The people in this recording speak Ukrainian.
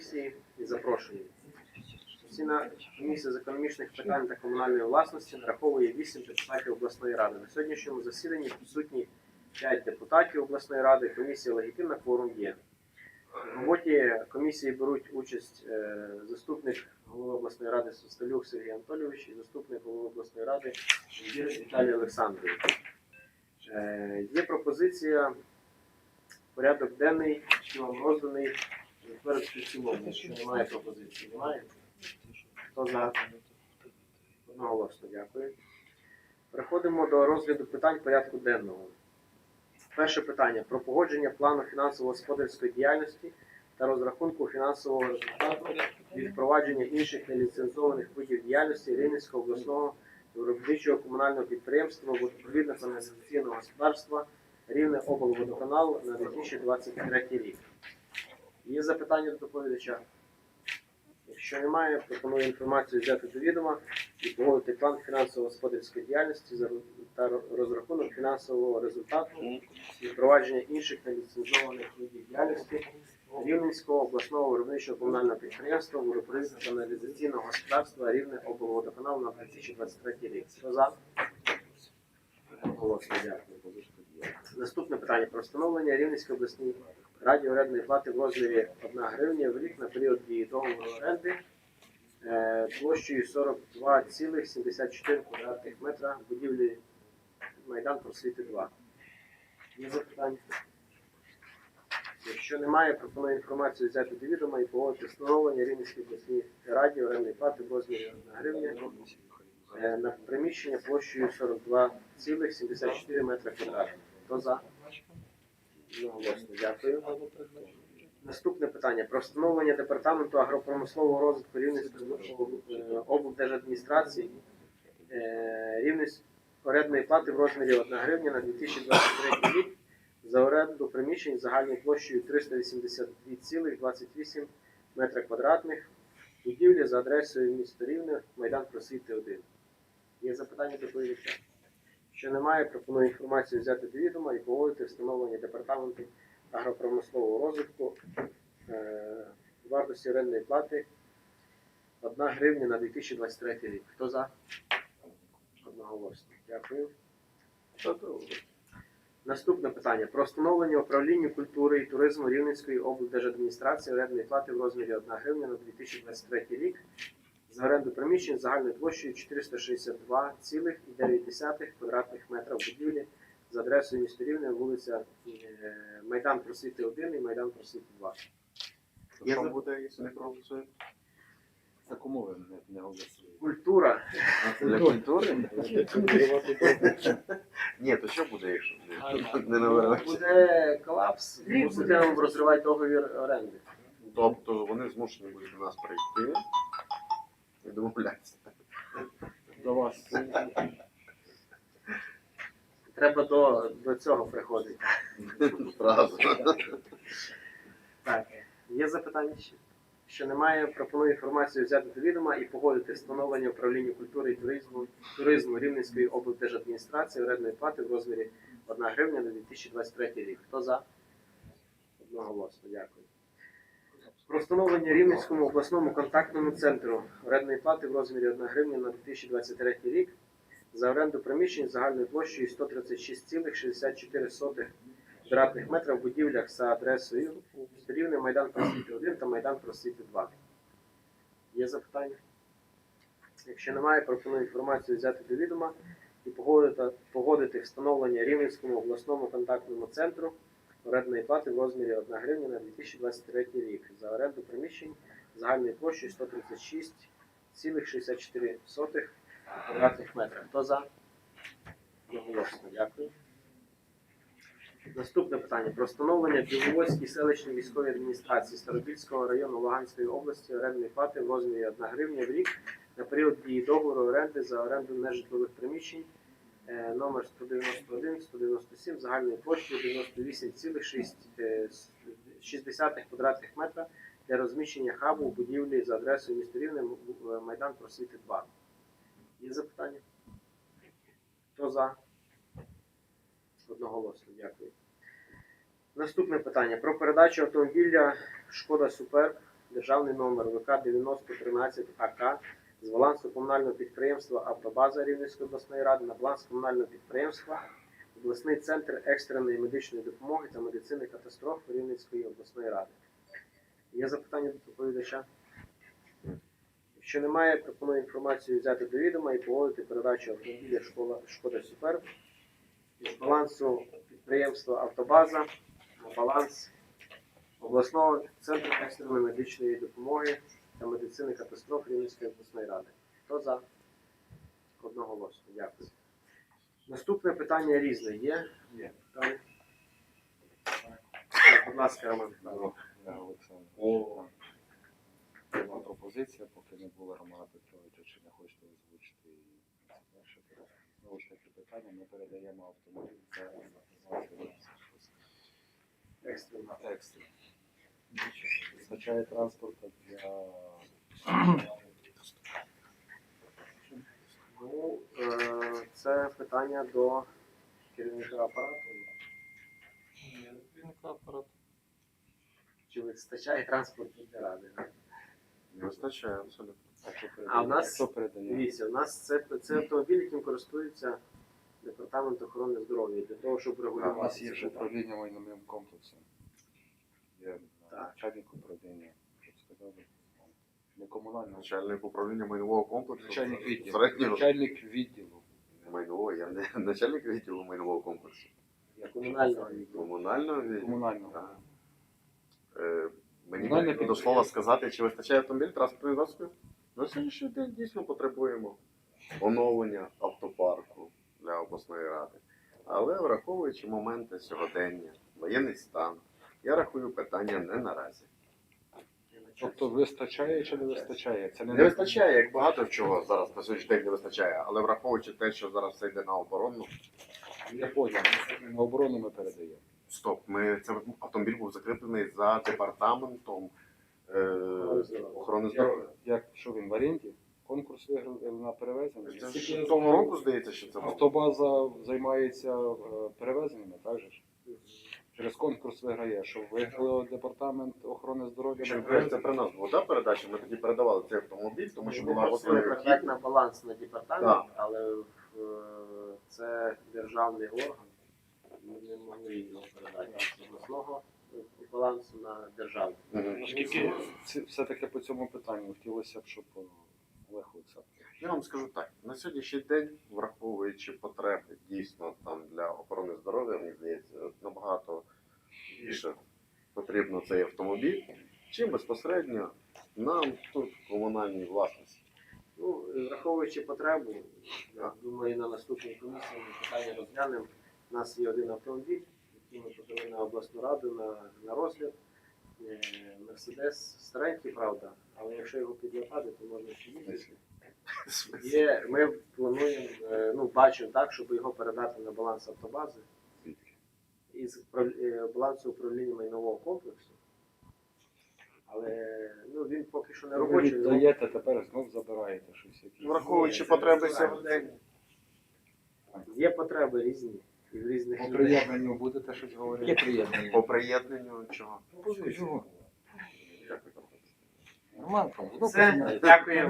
комісії і запрошені. Постійна комісія з економічних питань та комунальної власності нараховує 8 депутатів обласної ради. На сьогоднішньому засіданні присутні 5 депутатів обласної ради. Комісія легітимна, кворум є. В роботі комісії беруть участь е, заступник голови обласної ради Состелюк Сергій Анатолійович і заступник голови обласної ради Віталій Олександрович. Е, Є пропозиція порядок денний, що розданий затвердити в цілому. Якщо немає пропозиції, немає. Хто за? Одноголосно, дякую. Переходимо до розгляду питань порядку денного. Перше питання про погодження плану фінансово-господарської діяльності та розрахунку фінансового результату від впровадження інших неліцензованих видів діяльності Рівненського обласного виробничого комунального підприємства водопровідно каналізаційного господарства Рівне облводоканал на 2023 рік. Є запитання до доповідача? Якщо немає, пропоную інформацію взяти до відома і погодити план фінансово-господарської діяльності та розрахунок фінансового результату і впровадження інших неліцензованих видів діяльності Рівненського обласного виробничого комунального підприємства водопровідно каналізаційного господарства Рівне облводоканал на 2023 рік. Хто за? Голосно дякую. Наступне питання про встановлення Рівненської обласній раді орендної плати в розмірі 1 гривня в рік на період дії договору оренди е, площею 42,74 квадратних метра будівлі Майдан Просвіти 2. Є запитання? Якщо немає, пропоную інформацію взяти до відома і погодити встановлення Рівненській обласній раді орендної плати в розмірі 1 гривня е, на приміщення площею 42,74 метра квадратних. Хто за? Одноголосно, дякую. Наступне питання про встановлення департаменту агропромислового розвитку Рівненської облдержадміністрації е, Рівненської орендної плати в розмірі 1 гривня на 2023 рік за оренду приміщень загальною площею 382,28 метра квадратних будівлі за адресою місто Рівне, Майдан Просвіти 1. Є запитання до доповідача? Що немає, пропоную інформацію взяти до відома і погодити встановлення департаменту агропромислового розвитку е, вартості орендної плати 1 гривня на 2023 рік. Хто за? Одноголосно. Дякую. Наступне питання про встановлення управління культури і туризму Рівненської облдержадміністрації орендної плати в розмірі 1 гривня на 2023 рік за оренду приміщень загальною площею 462,9 квадратних метрів будівлі за адресою міста Рівне, вулиця е, Майдан Просвіти 1 і Майдан Просвіти 2. Що буде, якщо не проголосуємо? За кому ви не, не голосуєте? Культура. Для культури? Ні, то що буде, якщо не набирається? Буде колапс, і будемо розривати договір оренди. Тобто вони змушені будуть до нас прийти домовлятися. До вас. Треба до, до цього приходити. Так, є запитання ще? Що немає, пропоную інформацію взяти до відома і погодити встановлення управління культури і туризму, туризму Рівненської облдержадміністрації орендної плати в розмірі 1 гривня на 2023 рік. Хто за? Одноголосно, дякую. Про встановлення Рівненському обласному контактному центру орендної плати в розмірі 1 гривня на 2023 рік за оренду приміщень загальною площею 136,64 квадратних метрів в будівлях за адресою Рівне Майдан Просвіти 1 та Майдан Просвіти 2. Є запитання? Якщо немає, пропоную інформацію взяти до відома і погодити, встановлення Рівненському обласному контактному центру орендної плати в розмірі 1 гривня на 2023 рік за оренду приміщень загальною площею 136,64 квадратних метрів. Хто за? Одноголосно, дякую. Наступне питання про встановлення Біловодській селищній військовій адміністрації Старобільського району Луганської області орендної плати в розмірі 1 гривня в рік на період дії договору оренди за оренду нежитлових приміщень номер 191 197 загальною площею 98,6 квадратних метра для розміщення хабу у будівлі за адресою міста Рівне М- Майдан Просвіти 2. Є запитання? Хто за? Одноголосно, дякую. Наступне питання про передачу автомобіля Шкода Супер державний номер ВК 9013 АК з балансу комунального підприємства Автобаза Рівненської обласної ради на баланс комунального підприємства обласний центр екстреної медичної допомоги та медицини катастроф Рівненської обласної ради. Є запитання до доповідача? Якщо немає, пропоную інформацію взяти до відома і погодити передачу автомобіля Шкода Супер з балансу підприємства Автобаза на баланс обласного центру екстреної медичної допомоги та медицини катастроф Рівненської обласної ради. Хто за? Одноголосно. Дякую. Наступне питання різне є. Є. Там. Так, Будь ласка, Роман. Олександр. Була пропозиція, поки не було Романа Петровича, чи не хочете озвучити її. Перше. Знову ж таки питання, ми передаємо автомобіль. Це Екстрена. Екстрі. Вистачає транспорту для Ну, е, це питання до керівника апарату. Чи вистачає транспорту для ради? Не вистачає абсолютно. А А в нас- передає? Дивіться, у нас це, це автомобіль, яким користується департамент охорони здоров'я для того, щоб А, регулювати. у нас є ж управління майновим комплексом. Є Так. Начальник управління. Не комунального. Начальник управління майнового комплексу. Начальник відділу. Середнього Начальник відділу. майнового. Я не начальник відділу майнового комплексу. Для комунального відділу. Комунального відділу. Комунального. Так. Е, Мені до слова сказати, чи вистачає автомобіль транспортних засобів. На сьогоднішній день дійсно потребуємо оновлення автопарку для обласної ради. Але враховуючи моменти сьогодення, воєнний стан, я рахую питання не наразі. Тобто вистачає чи не вистачає? Це не, Не вистачає, як багато чого зараз на сьогоднішній день не вистачає, але враховуючи те, що зараз все йде на оборону, Я поняв. На оборону ми передаємо. стоп, ми це автомобіль був закріплений за департаментом е, охорони здоров'я. Як що він в оренді? Конкурс виграв на перевезення. Це ж того року здається, що це було. Автобаза займається е, перевезеннями, так же ж? Через конкурс виграє, що виграв департамент охорони здоров'я. Кажете, це при нас була та передача, ми тоді передавали цей автомобіль, тому що була передати на баланс на департамент, Так. але е, це державний орган. Ми не могли його передати з обласного балансу на державний. Наскільки все-таки по цьому питанню хотілося б, щоб е, Олег Олександрович. Я вам скажу так: на сьогоднішній день, враховуючи потреби дійсно там для охорони здоров'я, мені здається, набагато більше потрібно цей автомобіль, чим безпосередньо нам тут в комунальній власності. Ну, враховуючи потребу, я думаю, на наступній комісії ми питання розглянемо. У нас є один автомобіль, який ми подали на обласну раду на, на розгляд. Е, Мерседес старенький, правда, але якщо його підлатати, то можна ще їздити. Є, ми плануємо, е, ну, бачимо так, щоб його передати на баланс автобази із е, балансу управління майнового комплексу. Але ну, він поки що не Ви робочий. ну, віддаєте, тепер знов забираєте щось якісь. Враховуючи потреби сьогодення. Є потреби різні. І в різних По людей. приєднанню будете щось Є говорити? приєднання. По приєднанню чого? Все, дякую.